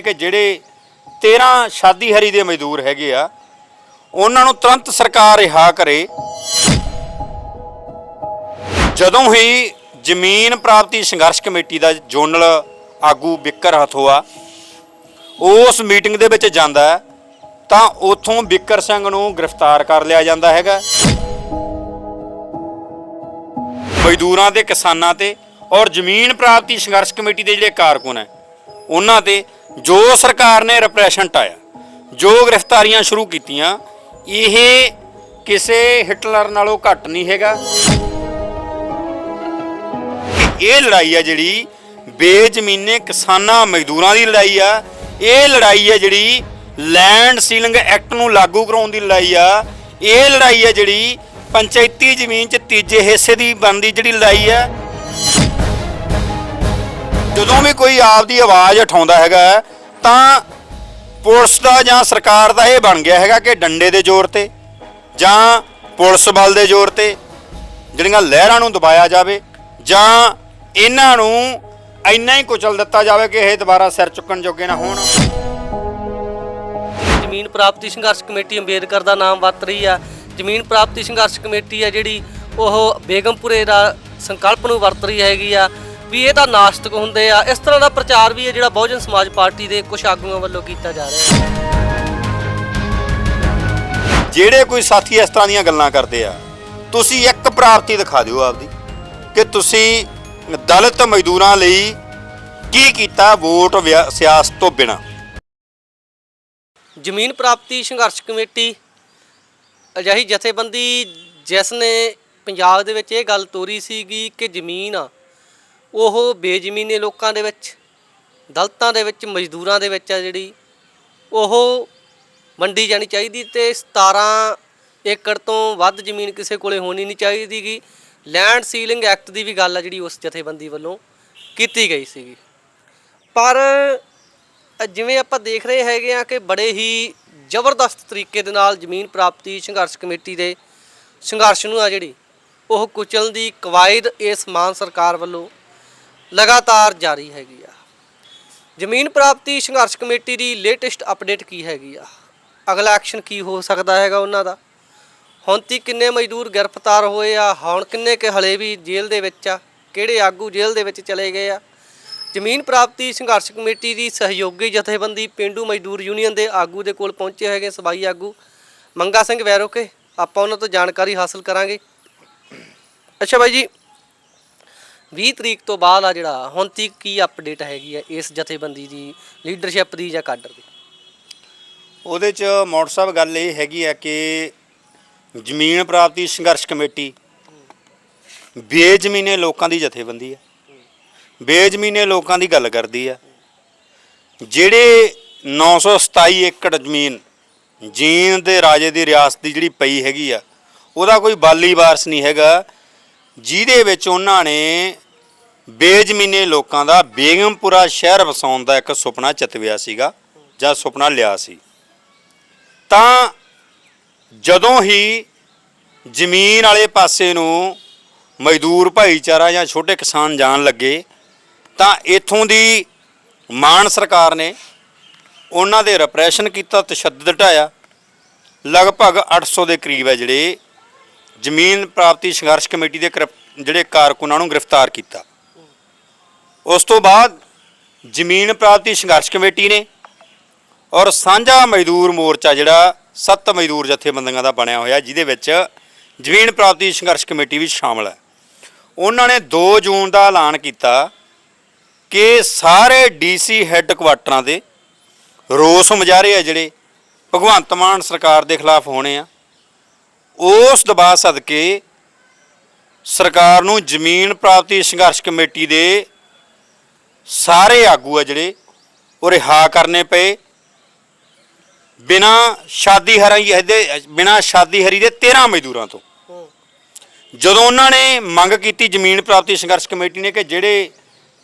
ਕਿ ਜਿਹੜੇ 13 ਸ਼ਾਦੀ ਹਰੀ ਦੇ ਮਜ਼ਦੂਰ ਹੈਗੇ ਆ, ਉਹਨਾਂ ਨੂੰ ਤੁਰੰਤ ਸਰਕਾਰ ਰਿਹਾ ਕਰੇ। ਜਦੋਂ ਹੀ ਜ਼ਮੀਨ ਪ੍ਰਾਪਤੀ ਸੰਘਰਸ਼ ਕਮੇਟੀ ਦਾ ਜੋਨਲ ਆਗੂ ਬਿੱਕਰ ਹਥੋਆ, ਉਸ ਮੀਟਿੰਗ ਦੇ ਵਿੱਚ ਜਾਂਦਾ ਤਾਂ ਉਥੋਂ ਬਿੱਕਰ ਸਿੰਘ ਨੂੰ ਗ੍ਰਿਫਤਾਰ ਕਰ ਲਿਆ ਜਾਂਦਾ ਹੈਗਾ। ਮਜ਼ਦੂਰਾਂ ਤੇ ਕਿਸਾਨਾਂ ਤੇ ਔਰ ਜ਼ਮੀਨ ਪ੍ਰਾਪਤੀ ਸੰਘਰਸ਼ ਕਮੇਟੀ ਦੇ ਜਿਹੜੇ ਕਾਰਕੁਨ ਹੈ, ਉਹਨਾਂ ਤੇ ਜੋ ਸਰਕਾਰ ਨੇ ਰਿਪਰੈਸ਼ਨ ਟਾਇਆ, ਜੋ ਗ੍ਰਿਫਤਾਰੀਆਂ ਸ਼ੁਰੂ ਕੀਤੀਆਂ, ਇਹ ਕਿਸੇ ਹਿਟਲਰ ਨਾਲੋਂ ਘੱਟ ਨਹੀਂ ਹੈਗਾ। ਇਹ ਲੜਾਈ ਆ ਜਿਹੜੀ ਬੇਜ਼ਮੀਨੇ ਕਿਸਾਨਾਂ ਮਜ਼ਦੂਰਾਂ ਦੀ ਲੜਾਈ ਆ। ਇਹ ਲੜਾਈ ਆ ਜਿਹੜੀ ਲੈਂਡ ਸੀਲਿੰਗ ਐਕਟ ਨੂੰ ਲਾਗੂ ਕਰਾਉਣ ਦੀ ਲੜਾਈ ਆ। ਇਹ ਲੜਾਈ ਆ ਜਿਹੜੀ ਪੰਚਾਇਤੀ ਜ਼ਮੀਨ 'ਚ ਤੀਜੇ ਹਿੱਸੇ ਦੀ ਬਣਦੀ ਜਿਹੜੀ ਲੜਾਈ ਆ। ਜਦੋਂ ਵੀ ਕੋਈ ਆਪਦੀ ਆਵਾਜ਼ ਉਠਾਉਂਦਾ ਹੈਗਾ, ਤਾਂ ਪੁਲਿਸ ਦਾ ਜਾਂ ਸਰਕਾਰ ਦਾ ਇਹ ਬਣ ਗਿਆ ਹੈਗਾ ਕਿ ਡੰਡੇ ਦੇ ਜ਼ੋਰ ਤੇ ਜਾਂ ਪੁਲਿਸ ਬਲ ਦੇ ਜ਼ੋਰ ਤੇ ਜਿਹੜੀਆਂ ਲਹਿਰਾਂ ਨੂੰ ਦਬਾਇਆ ਜਾਵੇ ਜਾਂ ਇਹਨਾਂ ਨੂੰ ਇੰਨਾ ਹੀ ਕੁਚਲ ਦਿੱਤਾ ਜਾਵੇ ਕਿ ਇਹ ਦੁਬਾਰਾ ਸਿਰ ਚੁੱਕਣ ਜੋਗੇ ਨਾ ਹੋਣ। ਜ਼ਮੀਨ ਪ੍ਰਾਪਤੀ ਸੰਘਰਸ਼ ਕਮੇਟੀ ਅੰਬੇਦਕਰ ਦਾ ਨਾਮ ਵਰਤ ਰਹੀ ਆ। ਜ਼ਮੀਨ ਪ੍ਰਾਪਤੀ ਸੰਘਰਸ਼ ਕਮੇਟੀ ਆ ਜਿਹੜੀ ਉਹ ਬੇਗਮਪੁਰੇ ਦਾ ਸੰਕਲਪ ਨੂੰ ਵਰਤ ਰਹੀ ਹੈਗੀ ਆ। ਵੀ ਇਹ ਤਾਂ ਨਾਸਤਕ ਹੁੰਦੇ ਆ। ਇਸ ਤਰ੍ਹਾਂ ਦਾ ਪ੍ਰਚਾਰ ਵੀ ਹੈ ਜਿਹੜਾ ਬਹੁਜਨ ਸਮਾਜ ਪਾਰਟੀ ਦੇ ਕੁਝ ਆਗੂਆਂ ਵੱਲੋਂ ਕੀਤਾ ਜਾ ਰਿਹਾ ਹੈ। ਜਿਹੜੇ ਕੋਈ ਸਾਥੀ ਇਸ ਤਰ੍ਹਾਂ ਦੀਆਂ ਗੱਲਾਂ ਕਰਦੇ ਆ ਤੁਸੀਂ ਇੱਕ ਪ੍ਰਾਪਤੀ ਦਿਖਾ ਦਿਓ ਆਪਦੀ ਕਿ ਤੁਸੀਂ ਦਲਿਤ ਮਜ਼ਦੂਰਾਂ ਲਈ ਕੀ ਕੀਤਾ ਵੋਟ ਸਿਆਸਤ ਤੋਂ ਬਿਨਾ। ਜ਼ਮੀਨ ਪ੍ਰਾਪਤੀ ਸੰਘਰਸ਼ ਕਮੇਟੀ ਅਜਿਹੀ ਜਥੇਬੰਦੀ ਜਿਸ ਨੇ ਪੰਜਾਬ ਦੇ ਵਿੱਚ ਇਹ ਗੱਲ ਤੋਰੀ ਸੀਗੀ ਕਿ ਜ਼ਮੀਨ ਆ ਉਹ ਬੇਜ਼ਮੀਨੇ ਲੋਕਾਂ ਦੇ ਵਿੱਚ, ਦਲਤਾਂ ਦੇ ਵਿੱਚ, ਮਜ਼ਦੂਰਾਂ ਦੇ ਵਿੱਚ ਆ ਜਿਹੜੀ, ਉਹ ਵੰਡੀ ਜਾਣੀ ਚਾਹੀਦੀ ਤੇ 17 ਏਕੜ ਤੋਂ ਵੱਧ ਜ਼ਮੀਨ ਕਿਸੇ ਕੋਲੇ ਹੋਣੀ ਨਹੀਂ ਚਾਹੀਦੀਗੀ। ਲੈਂਡ ਸੀਲਿੰਗ ਐਕਟ ਦੀ ਵੀ ਗੱਲ ਆ ਜਿਹੜੀ ਉਸ ਜਥੇਬੰਦੀ ਵੱਲੋਂ ਕੀਤੀ ਗਈ ਸੀਗੀ। ਪਰ ਜਿਵੇਂ ਆਪਾਂ ਦੇਖ ਰਹੇ ਹੈਗੇ ਆ ਕਿ ਬੜੇ ਹੀ ਜ਼ਬਰਦਸਤ ਤਰੀਕੇ ਦੇ ਨਾਲ ਜ਼ਮੀਨ ਪ੍ਰਾਪਤੀ ਸੰਘਰਸ਼ ਕਮੇਟੀ ਦੇ ਸੰਘਰਸ਼ ਨੂੰ ਆ ਜਿਹੜੀ, ਉਹ ਕੁਚਲਣ ਦੀ ਕਵਾਇਦ ਇਸ ਮਾਨ ਸਰਕਾਰ ਵੱਲੋਂ ਲਗਾਤਾਰ ਜਾਰੀ ਹੈਗੀ ਆ। ਜ਼ਮੀਨ ਪ੍ਰਾਪਤੀ ਸੰਘਰਸ਼ ਕਮੇਟੀ ਦੀ ਲੇਟੈਸਟ ਅਪਡੇਟ ਕੀ ਹੈਗੀ ਆ? ਅਗਲਾ ਐਕਸ਼ਨ ਕੀ ਹੋ ਸਕਦਾ ਹੈਗਾ ਉਹਨਾਂ ਦਾ? ਹੁਣ ਤੀ ਕਿੰਨੇ ਮਜ਼ਦੂਰ ਗ੍ਰਿਫਤਾਰ ਹੋਏ ਆ? ਹੁਣ ਕਿੰਨੇ ਕੇ ਹਲੇ ਵੀ ਜੇਲ੍ਹ ਦੇ ਵਿੱਚ ਆ? ਕਿਹੜੇ ਆਗੂ ਜੇਲ੍ਹ ਦੇ ਵਿੱਚ ਚਲੇ ਗਏ ਆ? ਜ਼ਮੀਨ ਪ੍ਰਾਪਤੀ ਸੰਘਰਸ਼ ਕਮੇਟੀ ਦੀ ਸਹਿਯੋਗੀ ਜਥੇਬੰਦੀ ਪਿੰਡੂ ਮਜ਼ਦੂਰ ਯੂਨੀਅਨ ਦੇ ਆਗੂ ਦੇ ਕੋਲ ਪਹੁੰਚੇ ਹੈਗੇ ਸਬਾਈ ਆਗੂ। ਮੰਗਾ ਸਿੰਘ ਵੈਰੋਕੇ, ਆਪਾਂ ਉਹਨਾਂ ਤੋਂ ਜਾਣਕਾਰੀ ਹਾਸਲ ਕਰਾਂਗੇ। ਅੱਛਾ ਬਾਈ ਜੀ 20 ਤਰੀਕ ਤੋਂ ਬਾਅਦ ਆ ਜਿਹੜਾ, ਹੁਣ ਤੱਕ ਕੀ ਅਪਡੇਟ ਹੈਗੀ ਆ ਇਸ ਜਥੇਬੰਦੀ ਦੀ ਲੀਡਰਸ਼ਿਪ ਦੀ ਜਾਂ ਕਾਡਰ ਦੀ? ਉਹਦੇ ਚ ਮੌੜ ਸਾਹਿਬ ਗੱਲ ਇਹ ਹੈਗੀ ਆ ਕਿ ਜ਼ਮੀਨ ਪ੍ਰਾਪਤੀ ਸੰਘਰਸ਼ ਕਮੇਟੀ ਬੇਜ਼ਮੀਨੇ ਲੋਕਾਂ ਦੀ ਜਥੇਬੰਦੀ ਆ। ਬੇਜ਼ਮੀਨੇ ਲੋਕਾਂ ਦੀ ਗੱਲ ਕਰਦੀ ਆ। ਜਿਹੜੇ 927 ਏਕੜ ਜ਼ਮੀਨ ਜੀਨ ਦੇ ਰਾਜੇ ਦੀ ਰਿਆਸਤ ਦੀ ਜਿਹੜੀ ਪਈ ਹੈਗੀ ਆ, ਉਹਦਾ ਕੋਈ ਬਾਲੀ ਵਾਰਸ ਨਹੀਂ ਹੈਗਾ। ਜਿਹਦੇ ਵਿੱਚ ਉਹਨਾਂ ਨੇ ਬੇਜ਼ਮੀਨੇ ਲੋਕਾਂ ਦਾ ਬੇਗਮਪੁਰਾ ਸ਼ਹਿਰ ਵਸਾਉਣ ਦਾ ਇੱਕ ਸੁਪਨਾ ਚਤਵਿਆ ਸੀਗਾ ਜਾਂ ਸੁਪਨਾ ਲਿਆ ਸੀ। ਤਾਂ ਜਦੋਂ ਹੀ ਜ਼ਮੀਨ ਵਾਲੇ ਪਾਸੇ ਨੂੰ ਮਜ਼ਦੂਰ ਭਾਈਚਾਰਾ ਜਾਂ ਛੋਟੇ ਕਿਸਾਨ ਜਾਣ ਲੱਗੇ, ਤਾਂ ਇਥੋਂ ਦੀ ਮਾਨ ਸਰਕਾਰ ਨੇ ਉਹਨਾਂ ਦੇ ਰਿਪਰੈਸ਼ਨ ਕੀਤਾ, ਤਸ਼ੱਦਦ ਢਾਇਆ। ਲਗਭਗ 800 ਦੇ ਕਰੀਬ ਹੈ ਜਿਹੜੇ ਜ਼ਮੀਨ ਪ੍ਰਾਪਤੀ ਸੰਘਰਸ਼ ਕਮੇਟੀ ਦੇ ਕਰਪ- ਜਿਹੜੇ ਕਾਰਕੁਨਾਂ ਨੂੰ ਗ੍ਰਿਫਤਾਰ ਕੀਤਾ। ਉਸ ਤੋਂ ਬਾਅਦ ਜ਼ਮੀਨ ਪ੍ਰਾਪਤੀ ਸੰਘਰਸ਼ ਕਮੇਟੀ ਨੇ ਔਰ ਸਾਂਝਾ ਮਜ਼ਦੂਰ ਮੋਰਚਾ ਜਿਹੜਾ ਸੱਤ ਮਜ਼ਦੂਰ ਜਥੇਬੰਦੀਆਂ ਦਾ ਬਣਿਆ ਹੋਇਆ, ਜਿਹਦੇ ਵਿੱਚ ਜ਼ਮੀਨ ਪ੍ਰਾਪਤੀ ਸੰਘਰਸ਼ ਕਮੇਟੀ ਵੀ ਸ਼ਾਮਲ ਹੈ। ਉਹਨਾਂ ਨੇ 2 ਜੂਨ ਦਾ ਐਲਾਨ ਕੀਤਾ ਕਿ ਸਾਰੇ ਡੀਸੀ ਹੈੱਡਕੁਆਟਰਾਂ ਦੇ ਰੋਸ ਮੁਜ਼ਾਹਰੇ ਆ ਜਿਹੜੇ ਭਗਵੰਤ ਮਾਨ ਸਰਕਾਰ ਦੇ ਖਿਲਾਫ ਹੋਣੇ ਆ। ਉਸ ਦਬਾਅ ਸਦਕੇ ਸਰਕਾਰ ਨੂੰ ਜ਼ਮੀਨ ਪ੍ਰਾਪਤੀ ਸੰਘਰਸ਼ ਕਮੇਟੀ ਦੇ ਸਾਰੇ ਆਗੂ ਆ ਜਿਹੜੇ, ਉਹ ਰਿਹਾ ਕਰਨੇ ਪਏ। ਬਿਨਾ ਸ਼ਾਦੀ ਹਰੀ ਦੇ ਬਿਨਾ ਸ਼ਾਦੀ ਹਰੀ ਦੇ 13 ਮਜ਼ਦੂਰਾਂ ਤੋਂ। ਜਦੋਂ ਉਹਨਾਂ ਨੇ ਮੰਗ ਕੀਤੀ ਜ਼ਮੀਨ ਪ੍ਰਾਪਤੀ ਸੰਘਰਸ਼ ਕਮੇਟੀ ਨੇ ਕਿ ਜਿਹੜੇ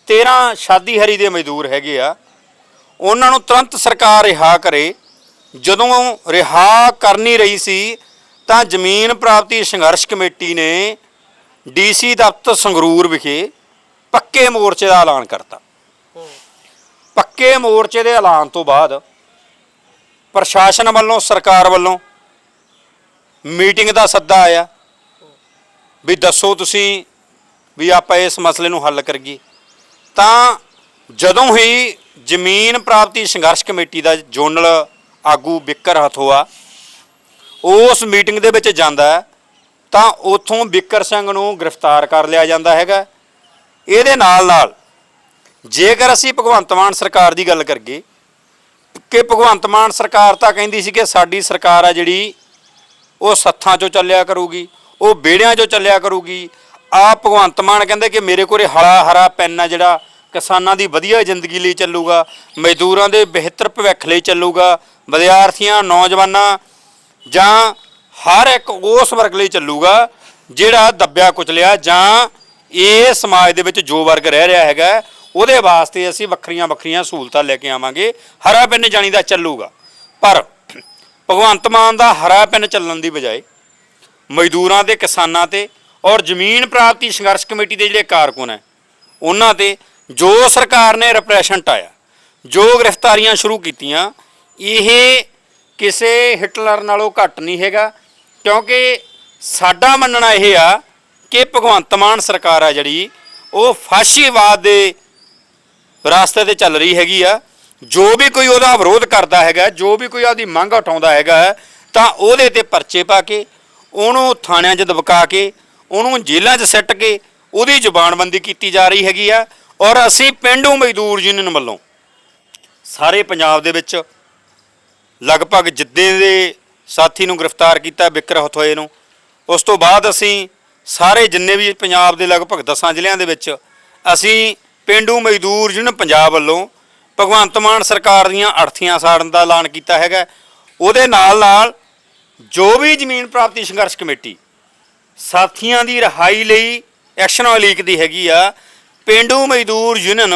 13 ਸ਼ਾਦੀ ਹਰੀ ਦੇ ਮਜ਼ਦੂਰ ਹੈਗੇ ਆ, ਉਹਨਾਂ ਨੂੰ ਤੁਰੰਤ ਸਰਕਾਰ ਰਿਹਾ ਕਰੇ। ਜਦੋਂ ਰਿਹਾ ਕਰਨੀ ਰਹੀ ਸੀ ਤਾਂ ਜ਼ਮੀਨ ਪ੍ਰਾਪਤੀ ਸੰਘਰਸ਼ ਕਮੇਟੀ ਨੇ ਡੀਸੀ ਦਫ਼ਤਰ ਸੰਗਰੂਰ ਵਿਖੇ ਪੱਕੇ ਮੋਰਚੇ ਦਾ ਐਲਾਨ ਕਰਤਾ। ਪੱਕੇ ਮੋਰਚੇ ਦੇ ਐਲਾਨ ਤੋਂ ਬਾਅਦ ਪ੍ਰਸ਼ਾਸਨ ਵੱਲੋਂ, ਸਰਕਾਰ ਵੱਲੋਂ ਮੀਟਿੰਗ ਦਾ ਸੱਦਾ ਆਇਆ ਵੀ ਦੱਸੋ ਤੁਸੀਂ ਵੀ ਆਪਾਂ ਇਸ ਮਸਲੇ ਨੂੰ ਹੱਲ ਕਰੀਏ। ਤਾਂ ਜਦੋਂ ਹੀ ਜ਼ਮੀਨ ਪ੍ਰਾਪਤੀ ਸੰਘਰਸ਼ ਕਮੇਟੀ ਦਾ ਜੋਨਲ ਆਗੂ ਬਿੱਕਰ ਹਥੋਆ ਉਸ ਮੀਟਿੰਗ ਦੇ ਵਿੱਚ ਜਾਂਦਾ ਹੈ, ਤਾਂ ਉਥੋਂ ਬਿੱਕਰ ਸਿੰਘ ਨੂੰ ਗ੍ਰਿਫਤਾਰ ਕਰ ਲਿਆ ਜਾਂਦਾ ਹੈਗਾ। ਇਹਦੇ ਨਾਲ ਨਾਲ ਜੇਕਰ ਅਸੀਂ ਭਗਵੰਤ ਮਾਨ ਸਰਕਾਰ ਦੀ ਗੱਲ ਕਰੀਏ ਕਿ ਭਗਵੰਤ ਮਾਨ ਸਰਕਾਰ ਤਾਂ ਕਹਿੰਦੀ ਸੀ ਕਿ ਸਾਡੀ ਸਰਕਾਰ ਆ ਜਿਹੜੀ ਉਹ ਸੱਥਾਂ 'ਚੋਂ ਚੱਲਿਆ ਕਰੂਗੀ ਉਹ ਬੇੜਿਆਂ 'ਚੋਂ ਚੱਲਿਆ ਕਰੂਗੀ। ਆ ਭਗਵੰਤ ਮਾਨ ਕਹਿੰਦੇ ਕਿ ਮੇਰੇ ਕੋਲੇ ਹਰਾ ਹਰਾ ਪੈਨ ਆ ਜਿਹੜਾ ਕਿਸਾਨਾਂ ਦੀ ਵਧੀਆ ਜ਼ਿੰਦਗੀ ਲਈ ਚੱਲੂਗਾ ਮਜ਼ਦੂਰਾਂ ਦੇ ਬਿਹਤਰ ਭਵਿੱਖ ਲਈ ਚੱਲੂਗਾ ਵਿਦਿਆਰਥੀਆਂ ਨੌਜਵਾਨਾਂ ਜਾਂ ਹਰ ਇੱਕ ਉਸ ਵਰਗ ਲਈ ਚੱਲੂਗਾ ਜਿਹੜਾ ਦੱਬਿਆ ਕੁਚਲਿਆ ਜਾਂ ਇਹ ਸਮਾਜ ਦੇ ਵਿੱਚ ਜੋ ਵਰਗ ਰਹਿ ਰਿਹਾ ਹੈਗਾ, ਉਹਦੇ ਵਾਸਤੇ ਅਸੀਂ ਵੱਖਰੀਆਂ ਵੱਖਰੀਆਂ ਸਹੂਲਤਾਂ ਲੈ ਕੇ ਆਵਾਂਗੇ। ਹਰਾ ਪਿੰਨ ਜਾਣੀ ਦਾ ਚੱਲੂਗਾ। ਪਰ ਭਗਵੰਤ ਮਾਨ ਦਾ ਹਰਾ ਪੈਨ ਚੱਲਣ ਦੀ ਬਜਾਏ ਮਜ਼ਦੂਰਾਂ ਤੇ, ਕਿਸਾਨਾਂ ਤੇ ਔਰ ਜ਼ਮੀਨ ਪ੍ਰਾਪਤੀ ਸੰਘਰਸ਼ ਕਮੇਟੀ ਦੇ ਜਿਹੜੇ ਕਾਰਕੁਨ ਹੈ, ਉਹਨਾਂ ਤੇ ਜੋ ਸਰਕਾਰ ਨੇ ਰਿਪਰੈਸ਼ਨ ਟਾਇਆ, ਜੋ ਗ੍ਰਿਫਤਾਰੀਆਂ ਸ਼ੁਰੂ ਕੀਤੀਆਂ, ਇਹ ਕਿਸੇ ਹਿਟਲਰ ਨਾਲੋਂ ਘੱਟ ਨਹੀਂ ਹੈਗਾ, ਕਿਉਂਕਿ ਸਾਡਾ ਮੰਨਣਾ ਇਹ ਆ ਕਿ ਭਗਵੰਤ ਮਾਨ ਸਰਕਾਰ ਆ ਜਿਹੜੀ, ਉਹ ਫਾਸ਼ੀਵਾਦ ਦੇ ਰਾਸਤੇ ਤੇ ਚੱਲ ਰਹੀ ਹੈਗੀ ਆ। ਜੋ ਵੀ ਕੋਈ ਉਹਦਾ ਵਿਰੋਧ ਕਰਦਾ ਹੈਗਾ, ਜੋ ਵੀ ਕੋਈ ਉਹਦੀ ਮੰਗ ਉਠਾਉਂਦਾ ਹੈਗਾ, ਤਾਂ ਉਹਦੇ ਤੇ ਪਰਚੇ ਪਾ ਕੇ, ਉਹਨੂੰ ਥਾਣਿਆਂ 'ਚ ਦਬਕਾ ਕੇ, ਉਹਨੂੰ ਜੇਲ੍ਹਾਂ 'ਚ ਸਿੱਟ ਕੇ, ਉਹਦੀ ਜ਼ੁਬਾਨਬੰਦੀ ਕੀਤੀ ਜਾ ਰਹੀ ਹੈਗੀ ਆ। ਔਰ ਅਸੀਂ ਪਿੰਡੂ ਮਜ਼ਦੂਰ ਯੂਨੀਅਨ ਵੱਲੋਂ ਸਾਰੇ ਪੰਜਾਬ ਦੇ ਵਿੱਚ ਲਗਭਗ ਜਿੱਦੇ ਦੇ ਸਾਥੀ ਨੂੰ ਗ੍ਰਿਫਤਾਰ ਕੀਤਾ ਬਿਕਰ ਹਥੋਏ ਨੂੰ। ਉਸ ਤੋਂ ਬਾਅਦ ਅਸੀਂ ਸਾਰੇ ਜਿੰਨੇ ਵੀ ਪੰਜਾਬ ਦੇ ਲਗਭਗ 10 ਜ਼ਿਲ੍ਹਿਆਂ ਦੇ ਵਿੱਚ ਅਸੀਂ ਪਿੰਡੂ ਮਜ਼ਦੂਰ ਯੂਨੀਅਨ ਪੰਜਾਬ ਵੱਲੋਂ ਭਗਵੰਤ ਮਾਨ ਸਰਕਾਰ ਦੀਆਂ ਅੜਥੀਆਂ ਸਾੜਨ ਦਾ ਐਲਾਨ ਕੀਤਾ ਹੈਗਾ। ਉਹਦੇ ਨਾਲ ਨਾਲ ਜੋ ਵੀ ਜ਼ਮੀਨ ਪ੍ਰਾਪਤੀ ਸੰਘਰਸ਼ ਕਮੇਟੀ ਸਾਥੀਆਂ ਦੀ ਰਿਹਾਈ ਲਈ ਐਕਸ਼ਨ ਲੀਕ ਦੀ ਹੈਗੀ ਆ, ਪਿੰਡੂ ਮਜ਼ਦੂਰ ਯੂਨੀਅਨ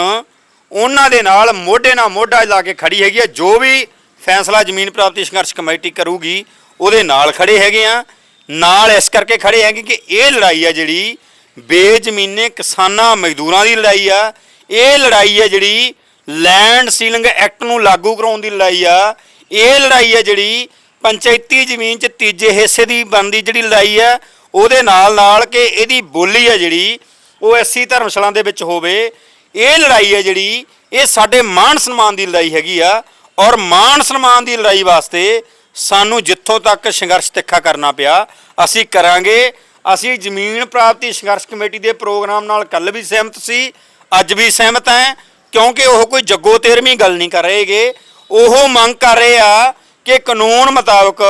ਉਹਨਾਂ ਦੇ ਨਾਲ ਮੋਢੇ ਨਾਲ ਮੋਢਾ ਲਾ ਕੇ ਖੜੀ ਹੈਗੀ ਆ। ਜੋ ਵੀ ਫੈਸਲਾ ਜ਼ਮੀਨ ਪ੍ਰਾਪਤੀ ਸੰਘਰਸ਼ ਕਮੇਟੀ ਕਰੂਗੀ, ਉਹਦੇ ਨਾਲ ਖੜੇ ਹੈਗੇ ਆ। ਨਾਲ ਇਸ ਕਰਕੇ ਖੜੇ ਹੈਗੇ ਕਿ ਇਹ ਲੜਾਈ ਆ ਜਿਹੜੀ ਬੇਜ਼ਮੀਨੇ ਕਿਸਾਨਾਂ ਮਜ਼ਦੂਰਾਂ ਦੀ ਲੜਾਈ ਆ। ਇਹ ਲੜਾਈ ਆ ਜਿਹੜੀ ਲੈਂਡ ਸੀਲਿੰਗ ਐਕਟ ਨੂੰ ਲਾਗੂ ਕਰਾਉਣ ਦੀ ਲੜਾਈ ਆ। ਇਹ ਲੜਾਈ ਆ ਜਿਹੜੀ ਪੰਚਾਇਤੀ ਜ਼ਮੀਨ 'ਚ ਤੀਜੇ ਹਿੱਸੇ ਦੀ ਬਣਦੀ ਜਿਹੜੀ ਲੜਾਈ ਆ, ਉਹਦੇ ਨਾਲ ਨਾਲ ਕਿ ਇਹਦੀ ਬੋਲੀ ਆ ਜਿਹੜੀ ਉਹ ਐਸੀ ਧਰਮਸ਼ਾਲਾ ਦੇ ਵਿੱਚ ਹੋਵੇ। ਇਹ ਲੜਾਈ ਹੈ ਜਿਹੜੀ ਇਹ ਸਾਡੇ ਮਾਣ ਸਨਮਾਨ ਦੀ ਲੜਾਈ ਹੈਗੀ ਆ। ਔਰ ਮਾਣ ਸਨਮਾਨ ਦੀ ਲੜਾਈ ਵਾਸਤੇ ਸਾਨੂੰ ਜਿੱਥੋਂ ਤੱਕ ਸੰਘਰਸ਼ ਤਿੱਖਾ ਕਰਨਾ ਪਿਆ ਅਸੀਂ ਕਰਾਂਗੇ। ਅਸੀਂ ਜ਼ਮੀਨ ਪ੍ਰਾਪਤੀ ਸੰਘਰਸ਼ ਕਮੇਟੀ ਦੇ ਪ੍ਰੋਗਰਾਮ ਨਾਲ ਕੱਲ ਵੀ ਸਹਿਮਤ ਸੀ ਅੱਜ ਵੀ ਸਹਿਮਤ ਹਾਂ ਕਿਉਂਕਿ ਉਹ ਕੋਈ ਜੱਗੋ ਤੇਰਵੀਂ ਗੱਲ ਨਹੀਂ ਕਰ ਰਹੇਗੇ। ਉਹ ਮੰਗ ਕਰ ਰਹੇ ਆ ਕਿ ਕਾਨੂੰਨ ਮੁਤਾਬਕ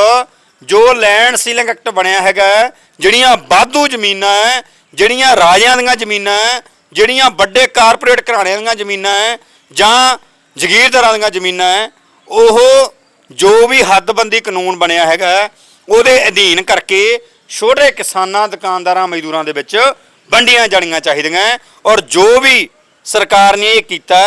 ਜੋ ਲੈਂਡ ਸੀਲਿੰਗ ਐਕਟ ਬਣਿਆ ਹੈਗਾ ਜਿਹੜੀਆਂ ਬਾਧੂ ਜ਼ਮੀਨਾਂ ਹੈ, ਜਿਹੜੀਆਂ ਰਾਜਿਆਂ ਦੀਆਂ ਜ਼ਮੀਨਾਂ ਹੈ, ਜਿਹੜੀਆਂ ਵੱਡੇ ਕਾਰਪੋਰੇਟ ਘਰਾਣਿਆਂ ਦੀਆਂ ਜ਼ਮੀਨਾਂ ਹੈ ਜਾਂ ਜ਼ਗੀਰਦਾਰਾਂ ਦੀਆਂ ਜ਼ਮੀਨਾਂ ਹੈ ਉਹ ਜੋ ਵੀ ਹੱਦਬੰਦੀ ਕਾਨੂੰਨ ਬਣਿਆ ਹੈਗਾ, ਉਹਦੇ ਅਧੀਨ ਕਰਕੇ ਛੋਟੇ ਕਿਸਾਨਾਂ, ਦੁਕਾਨਦਾਰਾਂ, ਮਜ਼ਦੂਰਾਂ ਦੇ ਵਿੱਚ ਵੰਡੀਆਂ ਜਾਣੀਆਂ ਚਾਹੀਦੀਆਂ ਹੈ ਔਰ ਜੋ ਵੀ ਸਰਕਾਰ ਨੇ ਇਹ ਕੀਤਾ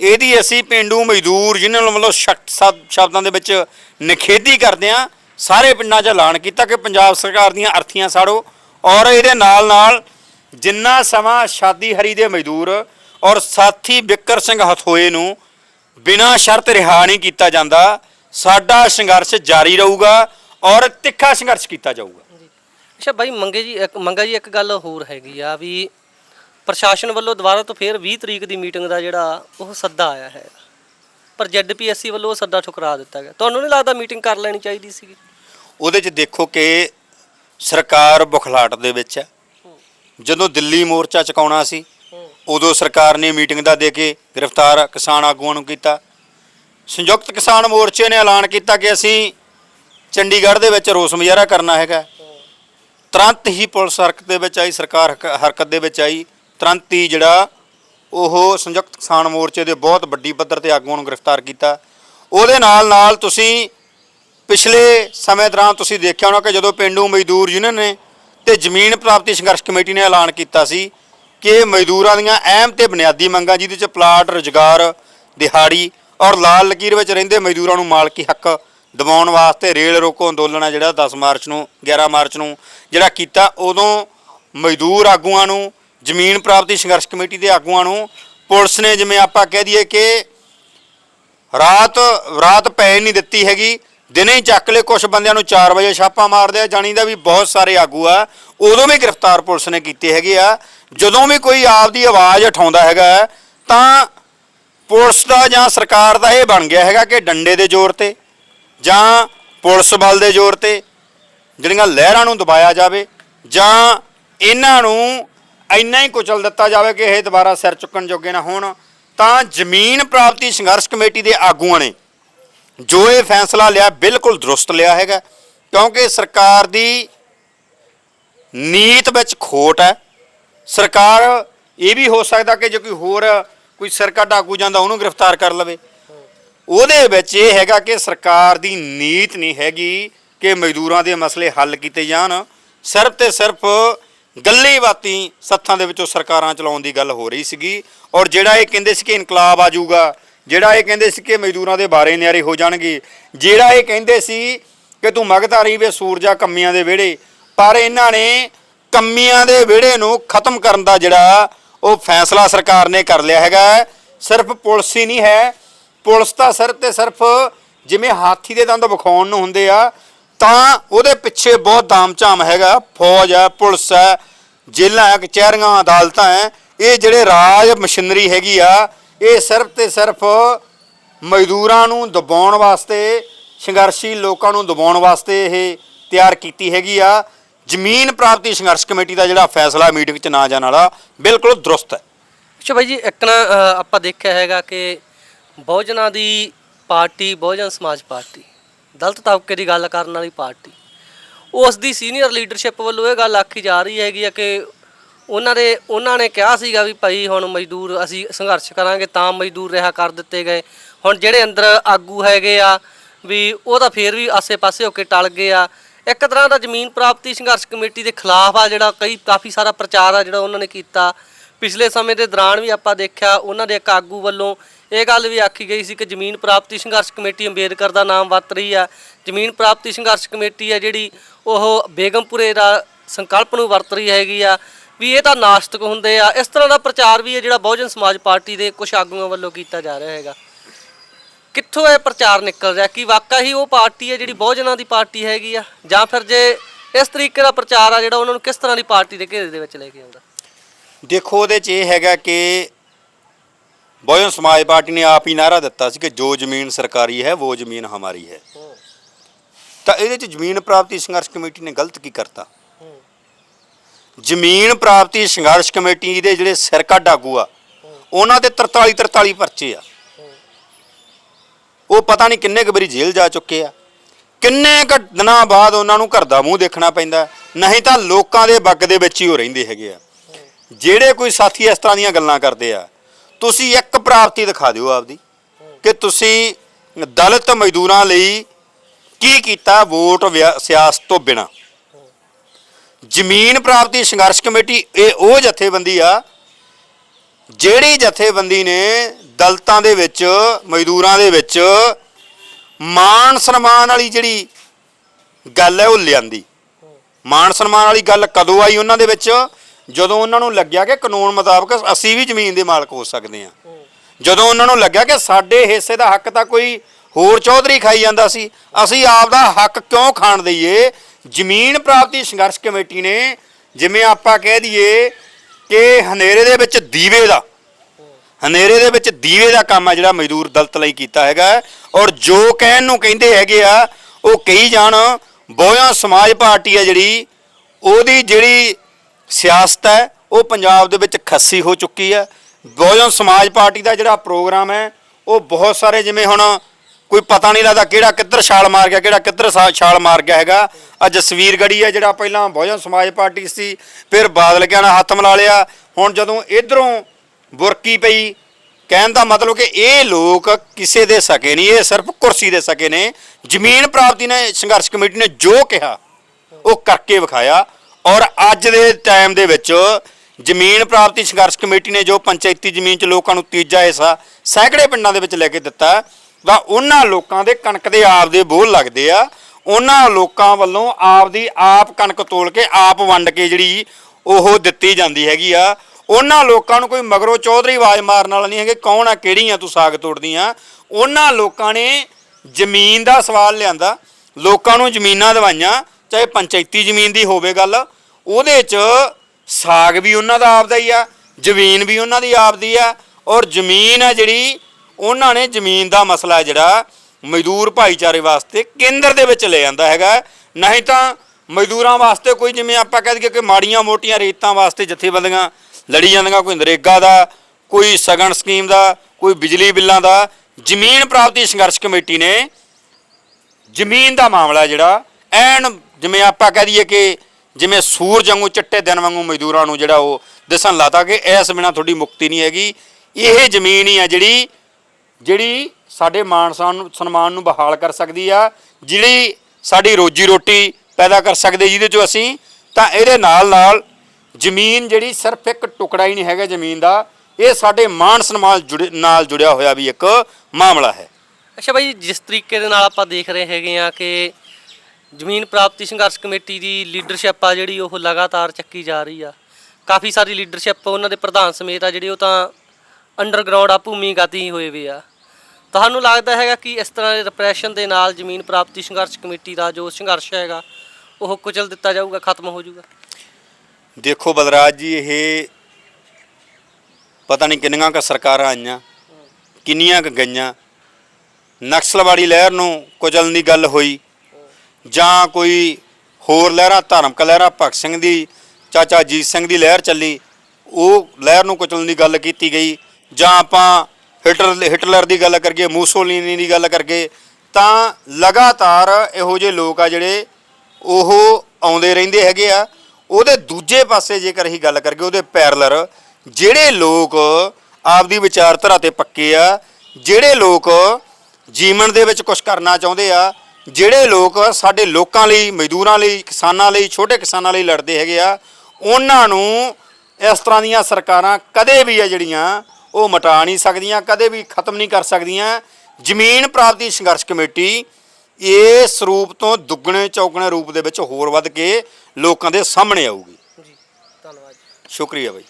ਇਹਦੀ ਅਸੀਂ ਪਿੰਡੂ ਮਜ਼ਦੂਰ ਜਿਨ੍ਹਾਂ ਵੱਲੋਂ ਸ਼ਕਤ ਸ਼ਬ- ਸ਼ਬਦਾਂ ਦੇ ਵਿੱਚ ਨਿਖੇਧੀ ਕਰਦੇ ਹਾਂ, ਸਾਰੇ ਪਿੰਡਾਂ 'ਚ ਐਲਾਨ ਕੀਤਾ ਕਿ ਪੰਜਾਬ ਸਰਕਾਰ ਦੀਆਂ ਅਰਥੀਆਂ ਸਾੜੋ ਔਰ ਇਹਦੇ ਨਾਲ ਨਾਲ ਜਿੰਨਾ ਸਮਾਂ ਸ਼ਾਦੀ ਹਰੀ ਦੇ ਮਜ਼ਦੂਰ ਔਰ ਸਾਥੀ ਬਿੱਕਰ ਸਿੰਘ ਹਥੋਏ ਨੂੰ ਬਿਨਾਂ ਸ਼ਰਤ ਰਿਹਾ ਨਹੀਂ ਕੀਤਾ ਜਾਂਦਾ ਸਾਡਾ ਸੰਘਰਸ਼ ਜਾਰੀ ਰਹੂਗਾ ਔਰ ਤਿੱਖਾ ਸੰਘਰਸ਼ ਕੀਤਾ ਜਾਊਗਾ। ਅੱਛਾ ਬਾਈ ਮੰਗੇ ਜੀ ਇੱਕ ਮੰਗਾ ਜੀ ਇੱਕ ਗੱਲ ਹੋਰ ਹੈਗੀ ਆ ਵੀ ਪ੍ਰਸ਼ਾਸਨ ਵੱਲੋਂ ਦੁਬਾਰਾ ਤੋਂ ਫੇਰ 20 ਤਰੀਕ ਦੀ ਮੀਟਿੰਗ ਦਾ ਜਿਹੜਾ ਉਹ ਸੱਦਾ ਆਇਆ ਹੈ। ਪਰ ਜ਼ੈਡਪੀਐਸਸੀ ਵੱਲੋਂ ਉਹ ਸੱਦਾ ਠੁਕਰਾ ਦਿੱਤਾ ਗਿਆ। ਤੁਹਾਨੂੰ ਨਹੀਂ ਲੱਗਦਾ ਮੀਟਿੰਗ ਕਰ ਲੈਣੀ ਚਾਹੀਦੀ ਸੀਗੀ? ਉਹਦੇ 'ਚ ਦੇਖੋ ਕਿ ਸਰਕਾਰ ਬੁਖਲਾਟ ਦੇ ਵਿੱਚ ਹੈ। ਜਦੋਂ ਦਿੱਲੀ ਮੋਰਚਾ ਚੁਕਾਉਣਾ ਸੀ ਉਦੋਂ ਸਰਕਾਰ ਨੇ ਮੀਟਿੰਗ ਦਾ ਦੇ ਕੇ ਗ੍ਰਿਫਤਾਰ ਕਿਸਾਨ ਆਗੂਆਂ ਨੂੰ ਕੀਤਾ। ਸੰਯੁਕਤ ਕਿਸਾਨ ਮੋਰਚੇ ਨੇ ਐਲਾਨ ਕੀਤਾ ਕਿ ਅਸੀਂ ਚੰਡੀਗੜ੍ਹ ਦੇ ਵਿੱਚ ਰੋਸ ਮੁਜ਼ਾਹਰਾ ਕਰਨਾ ਹੈਗਾ। ਤੁਰੰਤ ਹੀ ਪੁਲਿਸ ਹਰਕਤ ਦੇ ਵਿੱਚ ਆਈ, ਸਰਕਾਰ ਹਰਕ- ਹਰਕਤ ਦੇ ਵਿੱਚ ਆਈ। ਤੁਰੰਤ ਹੀ ਜਿਹੜਾ ਉਹ ਸੰਯੁਕਤ ਕਿਸਾਨ ਮੋਰਚੇ ਦੇ ਬਹੁਤ ਵੱਡੀ ਪੱਧਰ ਤੇ ਆਗੂਆਂ ਨੂੰ ਗ੍ਰਿਫਤਾਰ ਕੀਤਾ। ਉਹਦੇ ਨਾਲ ਨਾਲ ਤੁਸੀਂ ਪਿਛਲੇ ਸਮੇਂ ਦੌਰਾਨ ਤੁਸੀਂ ਦੇਖਿਆ ਹੋਣਾ ਕਿ ਜਦੋਂ ਪਿੰਡੂ ਮਜ਼ਦੂਰ ਯੂਨੀਅਨ ਨੇ ਤੇ ਜ਼ਮੀਨ ਪ੍ਰਾਪਤੀ ਸੰਘਰਸ਼ ਕਮੇਟੀ ਨੇ ਐਲਾਨ ਕੀਤਾ ਸੀ ਕਿ ਮਜ਼ਦੂਰਾਂ ਦੀਆਂ ਅਹਿਮ ਤੇ ਬੁਨਿਆਦੀ ਮੰਗਾਂ, ਜਿਹਦੇ ਚ ਪਲਾਟ, ਰੁਜ਼ਗਾਰ, ਦਿਹਾੜੀ ਔਰ ਲਾਲ ਲਕੀਰ ਵਿੱਚ ਰਹਿੰਦੇ ਮਜ਼ਦੂਰਾਂ ਨੂੰ ਮਾਲਕੀ ਹੱਕ ਦਿਵਾਉਣ ਵਾਸਤੇ ਰੇਲ ਰੋਕੋ ਅੰਦੋਲਨ ਆ ਜਿਹੜਾ 10 ਮਾਰਚ ਨੂੰ 11 ਮਾਰਚ ਨੂੰ ਜਿਹੜਾ ਕੀਤਾ, ਉਦੋਂ ਮਜ਼ਦੂਰ ਆਗੂਆਂ ਨੂੰ, ਜ਼ਮੀਨ ਪ੍ਰਾਪਤੀ ਸੰਘਰਸ਼ ਕਮੇਟੀ ਦੇ ਆਗੂਆਂ ਨੂੰ, ਪੁਲਿਸ ਨੇ ਜਿਵੇਂ ਆਪਾਂ ਕਹਿ ਦਈਏ ਕਿ ਰਾਤ ਰਾਤ ਪੈ ਨਹੀਂ ਦਿੱਤੀ ਹੈਗੀ ਦਿਨੇ ਹੀ ਚੱਕ ਲਏ ਕੁਝ ਬੰਦਿਆਂ ਨੂੰ 4 ਵਜੇ ਛਾਪਾ ਮਾਰਦੇ ਆ। ਜਾਣੀ ਦਾ ਵੀ ਬਹੁਤ ਸਾਰੇ ਆਗੂ ਆ, ਉਦੋਂ ਵੀ ਗ੍ਰਿਫਤਾਰ ਪੁਲਿਸ ਨੇ ਕੀਤੇ ਹੈਗੇ ਆ। ਜਦੋਂ ਵੀ ਕੋਈ ਆਪਦੀ ਆਵਾਜ਼ ਉਠਾਉਂਦਾ ਹੈਗਾ, ਤਾਂ ਪੁਲਿਸ ਦਾ ਜਾਂ ਸਰਕਾਰ ਦਾ ਇਹ ਬਣ ਗਿਆ ਹੈਗਾ ਕਿ ਡੰਡੇ ਦੇ ਜ਼ੋਰ ਤੇ ਜਾਂ ਪੁਲਿਸ ਬਲ ਦੇ ਜ਼ੋਰ ਤੇ ਜਿਹੜੀਆਂ ਲਹਿਰਾਂ ਨੂੰ ਦਬਾਇਆ ਜਾਵੇ ਜਾਂ ਇਹਨਾਂ ਨੂੰ ਇੰਨਾ ਹੀ ਕੁਚਲ ਦਿੱਤਾ ਜਾਵੇ ਕਿ ਇਹ ਦੁਬਾਰਾ ਸਿਰ ਚੁੱਕਣ ਜੋਗੇ ਨਾ ਹੋਣ, ਤਾਂ ਜ਼ਮੀਨ ਪ੍ਰਾਪਤੀ ਸੰਘਰਸ਼ ਕਮੇਟੀ ਦੇ ਆਗੂਆਂ ਨੇ ਜੋ ਇਹ ਫੈਸਲਾ ਲਿਆ ਬਿਲਕੁਲ ਦਰੁਸਤ ਲਿਆ ਹੈਗਾ, ਕਿਉਂਕਿ ਸਰਕਾਰ ਦੀ ਨੀਤ ਵਿੱਚ ਖੋਟ ਹੈ। ਸਰਕਾਰ ਇਹ ਵੀ ਹੋ ਸਕਦਾ ਕਿ ਜੇ ਕੋਈ ਹੋਰ ਕੋਈ ਸਿਰਕਾ ਡਾਕੂ ਜਾਂਦਾ, ਉਹਨੂੰ ਗ੍ਰਿਫਤਾਰ ਕਰ ਲਵੇ। ਉਹਦੇ ਵਿੱਚ ਇਹ ਹੈਗਾ ਕਿ ਸਰਕਾਰ ਦੀ ਨੀਤ ਨਹੀਂ ਹੈਗੀ ਕਿ ਮਜ਼ਦੂਰਾਂ ਦੇ ਮਸਲੇ ਹੱਲ ਕੀਤੇ ਜਾਣ। ਸਿਰਫ ਤੇ ਸਿਰਫ ਗੱਲੀ ਬਾਤੀ ਸੱਥਾਂ ਦੇ ਵਿੱਚੋਂ ਸਰਕਾਰਾਂ ਚਲਾਉਣ ਦੀ ਗੱਲ ਹੋ ਰਹੀ ਸੀਗੀ, ਔਰ ਜਿਹੜਾ ਇਹ ਕਹਿੰਦੇ ਸੀ ਕਿ ਇਨਕਲਾਬ ਆ ਜਾਊਗਾ ਜਿਹੜਾ ਇਹ ਕਹਿੰਦੇ ਸੀ ਕਿ ਮਜ਼ਦੂਰਾਂ ਦੇ ਬਾਰੇ ਨਿਆਰੇ ਹੋ ਜਾਣਗੇ। ਜਿਹੜਾ ਇਹ ਕਹਿੰਦੇ ਸੀ ਕਿ ਤੂੰ ਮਗਤਾ ਰਹੀ ਵੇ ਸੂਰਜਾ ਕੰਮੀਆਂ ਦੇ ਵਿਹੜੇ, ਪਰ ਇਹਨਾਂ ਨੇ ਕੰਮੀਆਂ ਦੇ ਵਿਹੜੇ ਨੂੰ ਖਤਮ ਕਰਨ ਦਾ ਜਿਹੜਾ ਉਹ ਫੈਸਲਾ ਸਰਕਾਰ ਨੇ ਕਰ ਲਿਆ ਹੈਗਾ। ਸਿਰਫ ਪੁਲਿਸ ਹੀ ਨਹੀਂ ਹੈ। ਪੁਲਿਸ ਤਾਂ ਸਿਰਫ ਤੇ ਸਿਰਫ ਜਿਵੇਂ ਹਾਥੀ ਦੇ ਦੰਦ ਵਿਖਾਉਣ ਨੂੰ ਹੁੰਦੇ ਆ, ਤਾਂ ਉਹਦੇ ਪਿੱਛੇ ਬਹੁਤ ਦਾਮਝਾਮ ਹੈਗਾ। ਫੌਜ ਹੈ, ਪੁਲਿਸ ਹੈ, ਜੇਲ੍ਹਾਂ ਹੈ, ਕਚਹਿਰੀਆਂ, ਅਦਾਲਤਾਂ ਹੈ, ਇਹ ਜਿਹੜੇ ਰਾਜ ਮਸ਼ੀਨਰੀ ਹੈਗੀ ਆ ਇਹ ਸਿਰਫ ਤੇ ਸਿਰਫ ਮਜ਼ਦੂਰਾਂ ਨੂੰ ਦਬਾਉਣ ਵਾਸਤੇ, ਸੰਘਰਸ਼ੀ ਲੋਕਾਂ ਨੂੰ ਦਬਾਉਣ ਵਾਸਤੇ ਇਹ ਤਿਆਰ ਕੀਤੀ ਹੈਗੀ ਆ। ਜ਼ਮੀਨ ਪ੍ਰਾਪਤੀ ਸੰਘਰਸ਼ ਕਮੇਟੀ ਦਾ ਜਿਹੜਾ ਫੈਸਲਾ ਮੀਟਿੰਗ 'ਚ ਨਾ ਜਾਣ ਵਾਲਾ ਬਿਲਕੁਲ ਦਰੁਸਤ ਹੈ। ਅੱਛਾ ਬਾਈ ਜੀ, ਇੱਕ ਨਾ ਆਪਾਂ ਦੇਖਿਆ ਹੈਗਾ ਕਿ ਬਹੁਜਨਾਂ ਦੀ ਪਾਰਟੀ, ਬਹੁਜਨ ਸਮਾਜ ਪਾਰਟੀ, ਦਲਤ ਤਬਕੇ ਦੀ ਗੱਲ ਕਰਨ ਵਾਲੀ ਪਾਰਟੀ, ਉਸ ਦੀ ਸੀਨੀਅਰ ਲੀਡਰਸ਼ਿਪ ਵੱਲੋਂ ਇਹ ਗੱਲ ਆਖੀ ਜਾ ਰਹੀ ਹੈਗੀ ਆ ਕਿ ਉਹਨਾਂ ਦੇ, ਉਹਨਾਂ ਨੇ ਕਿਹਾ ਸੀਗਾ ਵੀ ਭਾਈ ਹੁਣ ਮਜ਼ਦੂਰ ਅਸੀਂ ਸੰਘਰਸ਼ ਕਰਾਂਗੇ, ਤਾਂ ਮਜ਼ਦੂਰ ਰਿਹਾ ਕਰ ਦਿੱਤੇ ਗਏ। ਹੁਣ ਜਿਹੜੇ ਅੰਦਰ ਆਗੂ ਹੈਗੇ ਆ, ਵੀ ਉਹ ਤਾਂ ਫੇਰ ਵੀ ਆਸੇ-ਪਾਸੇ ਹੋ ਕੇ ਟਲ ਗਏ ਆ। ਇੱਕ ਤਰ੍ਹਾਂ ਦਾ ਜ਼ਮੀਨ ਪ੍ਰਾਪਤੀ ਸੰਘਰਸ਼ ਕਮੇਟੀ ਦੇ ਖਿਲਾਫ ਆ ਜਿਹੜਾ ਕਈ, ਕਾਫੀ ਸਾਰਾ ਪ੍ਰਚਾਰ ਆ ਜਿਹੜਾ ਉਹਨਾਂ ਨੇ ਕੀਤਾ। ਪਿਛਲੇ ਸਮੇਂ ਦੇ ਦੌਰਾਨ ਵੀ ਆਪਾਂ ਦੇਖਿਆ, ਉਹਨਾਂ ਦੇ ਇੱਕ ਆਗੂ ਵੱਲੋਂ ਇਹ ਗੱਲ ਵੀ ਆਖੀ ਗਈ ਸੀ ਕਿ ਜ਼ਮੀਨ ਪ੍ਰਾਪਤੀ ਸੰਘਰਸ਼ ਕਮੇਟੀ ਅੰਬੇਦਕਰ ਦਾ ਨਾਮ ਵਰਤ ਰਹੀ ਆ। ਜ਼ਮੀਨ ਪ੍ਰਾਪਤੀ ਸੰਘਰਸ਼ ਕਮੇਟੀ ਆ ਜਿਹੜੀ ਉਹ ਬੇਗਮਪੁਰੇ ਦਾ ਸੰਕਲਪ ਨੂੰ ਵਰਤ ਰਹੀ ਹੈਗੀ ਆ। ਵੀ ਇਹ ਤਾਂ ਨਾਸਤਕ ਹੁੰਦੇ ਆ। ਇਸ ਤਰ੍ਹਾਂ ਦਾ ਪ੍ਰਚਾਰ ਵੀ ਹੈ ਜਿਹੜਾ ਬਹੁਜਨ ਸਮਾਜ ਪਾਰਟੀ ਦੇ ਕੁਝ ਆਗੂਆਂ ਵੱਲੋਂ ਕੀਤਾ ਜਾ ਰਿਹਾ ਹੈਗਾ। ਕਿੱਥੋਂ ਇਹ ਪ੍ਰਚਾਰ ਨਿਕਲ ਰਿਹਾ? ਕਿ ਵਾਕਈ ਹੀ ਉਹ ਪਾਰਟੀ ਹੈ ਜਿਹੜੀ ਬਹੁਜਨਾਂ ਦੀ ਪਾਰਟੀ ਹੈਗੀ ਆ? ਜਾਂ ਫਿਰ ਜੇ ਇਸ ਤਰੀਕੇ ਦਾ ਪ੍ਰਚਾਰ ਆ ਜਿਹੜਾ ਉਹਨਾਂ ਨੂੰ ਕਿਸ ਤਰ੍ਹਾਂ ਦੀ ਪਾਰਟੀ ਦੇ ਘੇਰੇ ਦੇ ਵਿੱਚ ਲੈ ਕੇ ਆਉਂਦਾ? ਦੇਖੋ ਉਹਦੇ 'ਚ ਇਹ ਹੈਗਾ ਕਿ ਬਹੁਜਨ ਸਮਾਜ ਪਾਰਟੀ ਨੇ ਆਪ ਹੀ ਨਾਰਾ ਦਿੱਤਾ ਸੀ ਕਿ ਜੋ ਜ਼ਮੀਨ ਸਰਕਾਰੀ ਹੈ ਉਹ ਜ਼ਮੀਨ ਹਮਾਰੀ ਹੈ। ਤਾਂ ਇਹਦੇ 'ਚ ਜ਼ਮੀਨ ਪ੍ਰਾਪਤੀ ਸੰਘਰਸ਼ ਕਮੇਟੀ ਨੇ ਗਲਤ ਕੀ ਕਰਤਾ? ਜ਼ਮੀਨ ਪ੍ਰਾਪਤੀ ਸੰਘਰਸ਼ ਕਮੇਟੀ ਦੇ ਜਿਹੜੇ ਸਿਰਕੱਢ ਆਗੂ ਆ, ਉਹਨਾਂ 'ਤੇ 43 43 ਪਰਚੇ ਆ। ਉਹ ਪਤਾ ਨਹੀਂ ਕਿੰਨੇ ਕੁ ਵਾਰੀ ਜੇਲ੍ਹ ਜਾ ਚੁੱਕੇ ਆ। ਕਿੰਨੇ ਕੁ ਦਿਨਾਂ ਬਾਅਦ ਉਹਨਾਂ ਨੂੰ ਘਰ ਦਾ ਮੂੰਹ ਦੇਖਣਾ ਪੈਂਦਾ, ਨਹੀਂ ਤਾਂ ਲੋਕਾਂ ਦੇ ਬੱਗ ਦੇ ਵਿੱਚ ਹੀ ਉਹ ਰਹਿੰਦੇ ਹੈਗੇ ਆ। ਜਿਹੜੇ ਕੋਈ ਸਾਥੀ ਇਸ ਤਰ੍ਹਾਂ ਦੀਆਂ ਗੱਲਾਂ ਕਰਦੇ ਆ, ਤੁਸੀਂ ਇੱਕ ਪ੍ਰਾਪਤੀ ਦਿਖਾ ਦਿਓ ਆਪਦੀ, ਕਿ ਤੁਸੀਂ ਦਲਿਤ ਮਜ਼ਦੂਰਾਂ ਲਈ ਕੀ ਕੀਤਾ ਵੋਟ ਵਿਆ- ਸਿਆਸਤ ਤੋਂ ਬਿਨਾ। ਜ਼ਮੀਨ ਪ੍ਰਾਪਤੀ ਸੰਘਰਸ਼ ਕਮੇਟੀ, ਇਹ ਉਹ ਜਥੇਬੰਦੀ ਆ, ਜਿਹੜੀ ਜਥੇਬੰਦੀ ਨੇ ਦਲਤਾਂ ਦੇ ਵਿੱਚ, ਮਜ਼ਦੂਰਾਂ ਦੇ ਵਿੱਚ ਮਾਣ ਸਨਮਾਨ ਵਾਲੀ ਜਿਹੜੀ ਗੱਲ ਹੈ, ਉਹ ਲਿਆਂਦੀ। ਮਾਣ ਸਨਮਾਨ ਵਾਲੀ ਗੱਲ ਕਦੋਂ ਆਈ ਉਹਨਾਂ ਦੇ ਵਿੱਚ? ਜਦੋਂ ਉਹਨਾਂ ਨੂੰ ਲੱਗਿਆ ਕਿ ਕਾਨੂੰਨ ਮੁਤਾਬਕ ਅਸੀਂ ਵੀ ਜ਼ਮੀਨ ਦੇ ਮਾਲਕ ਹੋ ਸਕਦੇ ਹਾਂ। ਜਦੋਂ ਉਹਨਾਂ ਨੂੰ ਲੱਗਿਆ ਕਿ ਸਾਡੇ ਹਿੱਸੇ ਦਾ ਹੱਕ ਤਾਂ ਕੋਈ ਹੋਰ ਚੌਧਰੀ ਖਾਈ ਜਾਂਦਾ ਸੀ, ਅਸੀਂ ਆਪ ਦਾ ਹੱਕ ਕਿਉਂ ਖਾਣ ਦਈਏ? ਜ਼ਮੀਨ ਪ੍ਰਾਪਤੀ ਸੰਘਰਸ਼ ਕਮੇਟੀ ਨੇ, ਜਿਵੇਂ ਆਪਾਂ ਕਹਿ ਦਈਏ ਕਿ ਹਨੇਰੇ ਦੇ ਵਿੱਚ ਦੀਵੇ ਦਾ, ਹਨੇਰੇ ਦੇ ਵਿੱਚ ਦੀਵੇ ਦਾ ਕੰਮ ਆ ਜਿਹੜਾ ਮਜ਼ਦੂਰ ਦਲਤ ਲਈ ਕੀਤਾ ਹੈਗਾ। ਔਰ ਜੋ ਕਹਿਣ ਨੂੰ ਕਹਿੰਦੇ ਹੈਗੇ ਆ, ਉਹ ਕਹੀ ਜਾਣ, ਬੋਇਆ ਸਮਾਜ ਪਾਰਟੀ ਆ ਜਿਹੜੀ, ਉਹਦੀ ਜਿਹੜੀ ਸਿਆਸਤ ਹੈ, ਉਹ ਪੰਜਾਬ ਦੇ ਵਿੱਚ ਖੱਸੀ ਹੋ ਚੁੱਕੀ ਹੈ ਬਹੁਜਨ ਸਮਾਜ ਪਾਰਟੀ ਦਾ ਜਿਹੜਾ ਪ੍ਰੋਗਰਾਮ ਹੈ, ਉਹ ਬਹੁਤ ਸਾਰੇ ਜਿਵੇਂ ਹੁਣ ਕੋਈ ਪਤਾ ਨਹੀਂ ਲੱਗਦਾ ਕਿਹੜਾ ਕਿੱਧਰ ਛਾਲ ਮਾਰ ਗਿਆ, ਕਿਹੜਾ ਕਿੱਧਰ ਸਾ- ਛਾਲ ਮਾਰ ਗਿਆ ਹੈਗਾ। ਆ ਜਸਵੀਰ ਗੜੀ ਹੈ ਜਿਹੜਾ ਪਹਿਲਾਂ ਬਹੁਜਨ ਸਮਾਜ ਪਾਰਟੀ ਸੀ, ਫਿਰ ਬਾਦਲ ਕਿਆ ਨਾਲ ਹੱਥ ਮਿਲਾ ਲਿਆ। ਹੁਣ ਜਦੋਂ ਇਧਰੋਂ ਬੁਰਕੀ ਪਈ, ਕਹਿਣ ਦਾ ਮਤਲਬ ਕਿ ਇਹ ਲੋਕ ਕਿਸੇ ਦੇ ਸਕੇ ਨਹੀਂ, ਇਹ ਸਿਰਫ ਕੁਰਸੀ ਦੇ ਸਕੇ ਨੇ। ਜ਼ਮੀਨ ਪ੍ਰਾਪਤੀ ਨੇ, ਸੰਘਰਸ਼ ਕਮੇਟੀ ਨੇ ਜੋ ਕਿਹਾ, ਉਹ ਕਰਕੇ ਵਿਖਾਇਆ। ਔਰ ਅੱਜ ਦੇ ਟਾਈਮ ਦੇ ਵਿੱਚ ਜ਼ਮੀਨ ਪ੍ਰਾਪਤੀ ਸੰਘਰਸ਼ ਕਮੇਟੀ ਨੇ ਜੋ ਪੰਚਾਇਤੀ ਜ਼ਮੀਨ 'ਚ ਲੋਕਾਂ ਨੂੰ ਤੀਜਾ ਹਿੱਸਾ ਸੈਂਕੜੇ ਪਿੰਡਾਂ ਦੇ ਵਿੱਚ ਲੈ ਕੇ ਦਿੱਤਾ। ਤਾਂ ਉਹਨਾਂ ਲੋਕਾਂ ਦੇ ਕਣਕ ਦੇ ਆਪ ਦੇ ਬੋਲ ਲੱਗਦੇ ਆ। ਉਹਨਾਂ ਲੋਕਾਂ ਵੱਲੋਂ ਆਪ ਦੀ ਆਪ ਕਣਕ ਤੋਲ ਕੇ ਆਪ ਵੰਡ ਕੇ ਜਿਹੜੀ ਉਹ ਦਿੱਤੀ ਜਾਂਦੀ ਹੈਗੀ ਆ। ਉਹਨਾਂ ਲੋਕਾਂ ਨੂੰ ਕੋਈ ਮਗਰੋਂ ਚੌਧਰੀ ਆਵਾਜ਼ ਮਾਰਨ ਵਾਲਾ ਨਹੀਂ ਹੈਗੇ, ਕੌਣ ਆ ਕਿਹੜੀ ਆ ਤੂੰ ਸਾਗ ਤੋੜਦੀ ਆ ਉਹਨਾਂ ਲੋਕਾਂ ਨੇ ਜ਼ਮੀਨ ਦਾ ਸਵਾਲ ਲਿਆਂਦਾ। ਲੋਕਾਂ ਨੂੰ ਜ਼ਮੀਨਾਂ ਦਵਾਈਆਂ, ਚਾਹੇ ਪੰਚਾਇਤੀ ਜ਼ਮੀਨ ਦੀ ਹੋਵੇ ਗੱਲ, ਉਹਦੇ 'ਚ ਸਾਗ ਵੀ ਉਹਨਾਂ ਦਾ ਆਪਦਾ ਹੀ ਆ, ਜ਼ਮੀਨ ਵੀ ਉਹਨਾਂ ਦੀ ਆਪਦੀ ਆ, ਔਰ ਜ਼ਮੀਨ ਆ ਜਿਹੜੀ ਉਹਨਾਂ ਨੇ ਜ਼ਮੀਨ ਦਾ ਮਸਲਾ ਜਿਹੜਾ ਮਜ਼ਦੂਰ ਭਾਈਚਾਰੇ ਵਾਸਤੇ ਕੇਂਦਰ ਦੇ ਵਿੱਚ ਲੈ ਜਾਂਦਾ ਹੈਗਾ। ਨਹੀਂ ਤਾਂ ਮਜ਼ਦੂਰਾਂ ਵਾਸਤੇ ਕੋਈ ਜਿਵੇਂ ਆਪਾਂ ਕਹਿ ਦਈਏ ਕਿ ਮਾੜੀਆਂ ਮੋਟੀਆਂ ਰੇਤਾਂ ਵਾਸਤੇ ਜਥੇਬੰਦੀਆਂ ਲੜੀ ਜਾਂਦੀਆਂ, ਕੋਈ ਨਰੇਗਾ ਦਾ, ਕੋਈ ਸਗਨ ਸਕੀਮ ਦਾ, ਕੋਈ ਬਿਜਲੀ ਬਿੱਲਾਂ ਦਾ, ਜ਼ਮੀਨ ਪ੍ਰਾਪਤੀ ਸੰਘਰਸ਼ ਕਮੇਟੀ ਨੇ ਜ਼ਮੀਨ ਦਾ ਮਾਮਲਾ ਜਿਹੜਾ, ਐਨ ਜਿਵੇਂ ਆਪਾਂ ਕਹਿ ਦਈਏ ਕਿ ਜਿਵੇਂ ਸੂਰਜ ਵਾਂਗੂ ਚਿੱਟੇ ਦਿਨ ਵਾਂਗੂ ਮਜ਼ਦੂਰਾਂ ਨੂੰ ਜਿਹੜਾ ਉਹ ਦਿਸਣ ਲਾਤਾ ਕਿ ਇਸ ਬਿਨਾਂ ਤੁਹਾਡੀ ਮੁਕਤੀ ਨਹੀਂ ਹੈਗੀ। ਇਹ ਜ਼ਮੀਨ ਹੀ ਆ ਜਿਹੜੀ ਜਿਹੜੀ ਸਾਡੇ ਮਾਣ ਸਨਮਾਨ ਸਨਮਾਨ ਨੂੰ ਬਹਾਲ ਕਰ ਸਕਦੀ ਆ, ਜਿਹੜੀ ਸਾਡੀ ਰੋਜੀ ਰੋਟੀ ਪੈਦਾ ਕਰ ਸਕਦੇ ਜਿਹਦੇ ਚੋਂ ਅਸੀਂ, ਤਾਂ ਇਹਦੇ ਨਾਲ ਨਾਲ ਜ਼ਮੀਨ ਜਿਹੜੀ ਸਿਰਫ ਇੱਕ ਟੁਕੜਾ ਹੀ ਨਹੀਂ ਹੈਗਾ ਜ਼ਮੀਨ ਦਾ, ਇਹ ਸਾਡੇ ਮਾਣ ਸਨਮਾਨ ਜੁੜੇ, ਨਾਲ ਜੁੜਿਆ ਹੋਇਆ ਵੀ ਇੱਕ ਮਾਮਲਾ ਹੈ। ਅੱਛਾ ਭਾਈ ਜਿਸ ਤਰੀਕੇ ਦੇ ਨਾਲ ਆਪਾਂ ਦੇਖ ਰਹੇ ਹੈਗੇ ਆ ਕਿ ਜ਼ਮੀਨ ਪ੍ਰਾਪਤੀ ਸੰਘਰਸ਼ ਕਮੇਟੀ ਦੀ ਲੀਡਰਸ਼ਿਪ ਆ ਜਿਹੜੀ ਉਹ ਲਗਾਤਾਰ ਚੱਕੀ ਜਾ ਰਹੀ ਆ। ਕਾਫੀ ਸਾਰੀ ਲੀਡਰਸ਼ਿਪ ਉਹਨਾਂ ਦੇ ਪ੍ਰਧਾਨ ਸਮੇਤ ਆ, ਜਿਹੜੇ ਉਹ ਤਾਂ ਅੰਡਰਗਰਾਉਂਡ ਆ, ਭੂਮੀਗਤ ਹੀ ਹੋਏ ਵੇ ਆ। ਤੁਹਾਨੂੰ ਲੱਗਦਾ ਹੈਗਾ ਕਿ ਇਸ ਤਰ੍ਹਾਂ ਦੇ ਰਿਪਰੈਸ਼ਨ ਦੇ ਨਾਲ ਜ਼ਮੀਨ ਪ੍ਰਾਪਤੀ, ਸੰਘਰਸ਼ ਕਮੇਟੀ ਦਾ ਜੋ ਸੰਘਰਸ਼ ਹੈਗਾ, ਉਹ ਕੁਚਲ ਦਿੱਤਾ ਜਾਊਗਾ, ਖਤਮ ਹੋ ਜਾਊਗਾ? ਦੇਖੋ ਬਲਰਾਜ ਜੀ, ਇਹ ਪਤਾ ਨਹੀਂ ਕਿੰਨੀਆਂ ਕ ਸਰਕਾਰਾਂ ਆਈਆਂ, ਕਿੰਨੀਆਂ ਕ ਗਈਆਂ। ਨਕਸਲਵਾੜੀ ਲਹਿਰ ਨੂੰ ਕੁਚਲਣ ਦੀ ਗੱਲ ਹੋਈ। ਜਾਂ ਕੋਈ ਹੋਰ ਲਹਿਰਾਂ, ਧਾਰਮਿਕ ਲਹਿਰਾਂ, ਭਗਤ ਸਿੰਘ ਦੀ, ਚਾਚਾ ਅਜੀਤ ਸਿੰਘ ਦੀ ਲਹਿਰ ਚੱਲੀ, ਉਹ ਲਹਿਰ ਨੂੰ ਕੁਚਲਣ ਦੀ ਗੱਲ ਕੀਤੀ ਗਈ। ਜਾਂ ਆਪਾਂ ਹਿਟਲਰ ਹਿਟਲਰ ਦੀ ਗੱਲ ਕਰਕੇ ਮੂਸੋਲੀਨੀ ਦੀ ਗੱਲ ਕਰਕੇ ਤਾਂ ਲਗਾਤਾਰ ਇਹੋ ਜਿਹੇ ਲੋਕ ਆ ਜਿਹੜੇ ਉਹ ਆਉਂਦੇ ਰਹਿੰਦੇ ਹੈਗੇ ਆ। ਉਹਦੇ ਦੂਜੇ ਪਾਸੇ ਜੇਕਰ ਅਸੀਂ ਗੱਲ ਕਰਕੇ ਉਹਦੇ ਪੈਰਲਰ, ਜਿਹੜੇ ਲੋਕ ਆਪਦੀ ਵਿਚਾਰਧਾਰਾ ਤੇ ਪੱਕੇ ਆ, ਜਿਹੜੇ ਲੋਕ ਜੀਵਨ ਦੇ ਵਿੱਚ ਕੁਝ ਕਰਨਾ ਚਾਹੁੰਦੇ ਆ, ਜਿਹੜੇ ਲੋਕ ਸਾਡੇ ਲੋਕਾਂ ਲਈ, ਮਜ਼ਦੂਰਾਂ ਲਈ, ਕਿਸਾਨਾਂ ਲਈ, ਛੋਟੇ ਕਿਸਾਨਾਂ ਲਈ ਲੜਦੇ ਹੈਗੇ ਆ, ਉਹਨਾਂ ਨੂੰ ਇਸ ਤਰ੍ਹਾਂ ਦੀਆਂ ਸਰਕਾਰਾਂ ਕਦੇ ਵੀ ਆ ਜਿਹੜੀਆਂ ਉਹ ਮਟਾ ਨਹੀਂ ਸਕਦੀਆਂ ਕਦੇ ਵੀ ਖਤਮ ਨਹੀਂ ਕਰ ਸਕਦੀਆਂ। ਜ਼ਮੀਨ ਪ੍ਰਾਪਤੀ ਸੰਘਰਸ਼ ਕਮੇਟੀ ਇਸ ਰੂਪ ਤੋਂ ਦੁੱਗਣੇ ਚੌਗਣੇ ਰੂਪ ਦੇ ਵਿੱਚ ਹੋਰ ਵੱਧ ਕੇ ਲੋਕਾਂ ਦੇ ਸਾਹਮਣੇ ਆਊਗੀ। ਜੀ ਧੰਨਵਾਦ ਸ਼ੁਕਰੀਆ ਬਾਈ।